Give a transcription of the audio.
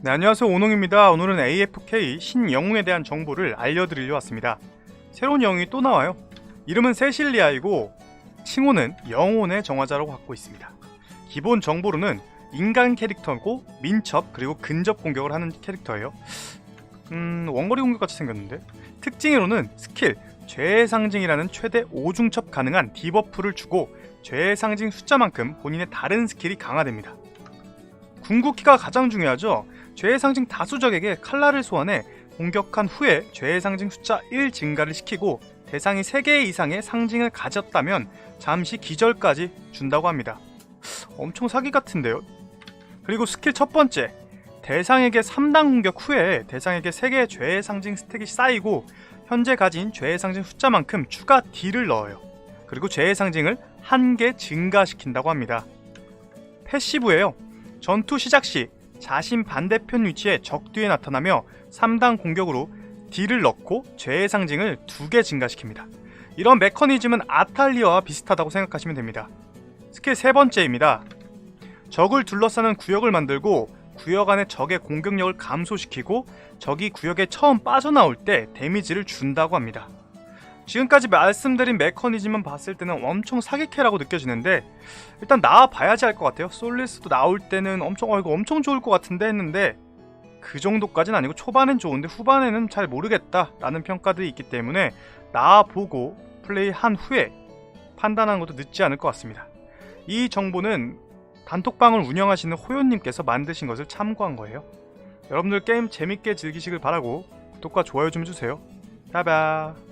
네, 안녕하세요. 오농입니다. 오늘은 AFK 신영웅에 대한 정보를 알려드리려 왔습니다. 새로운 영웅이 또 나와요. 이름은 세실리아이고 칭호는 영혼의 정화자라고 갖고 있습니다. 기본 정보로는 인간 캐릭터고 민첩 그리고 근접 공격을 하는 캐릭터예요. 음, 원거리 공격 같이 생겼는데 특징으로는 스킬 죄의 상징이라는 최대 5중첩 가능한 디버프를 주고 죄의 상징 숫자만큼 본인의 다른 스킬이 강화됩니다. 궁극기가 가장 중요하죠. 죄의 상징 다수적에게 칼날을 소환해 공격한 후에 죄의 상징 숫자 1 증가를 시키고 대상이 3개 이상의 상징을 가졌다면 잠시 기절까지 준다고 합니다. 엄청 사기 같은데요? 그리고 스킬 첫 번째. 대상에게 3단 공격 후에 대상에게 3개의 죄의 상징 스택이 쌓이고 현재 가진 죄의 상징 숫자만큼 추가 D를 넣어요. 그리고 죄의 상징을 한개 증가시킨다고 합니다. 패시브예요. 전투 시작 시 자신 반대편 위치에 적 뒤에 나타나며 3단 공격으로 D를 넣고 죄의 상징을 두개 증가시킵니다. 이런 메커니즘은 아탈리아와 비슷하다고 생각하시면 됩니다. 스킬 세 번째입니다. 적을 둘러싸는 구역을 만들고 구역 안의 적의 공격력을 감소시키고 적이 구역에 처음 빠져나올 때 데미지를 준다고 합니다. 지금까지 말씀드린 메커니즘만 봤을 때는 엄청 사기캐라고 느껴지는데 일단 나와봐야지 알 것 같아요. 솔리스도 나올 때는 엄청 어 이거 엄청 좋을 것 같은데 했는데 그 정도까지는 아니고 초반엔 좋은데 후반에는 잘 모르겠다라는 평가들이 있기 때문에 나와보고 플레이한 후에 판단하는 것도 늦지 않을 것 같습니다. 이 정보는 단톡방을 운영하시는 호연님께서 만드신 것을 참고한 거예요. 여러분들 게임 재밌게 즐기시길 바라고 구독과 좋아요 좀 해주세요. 따바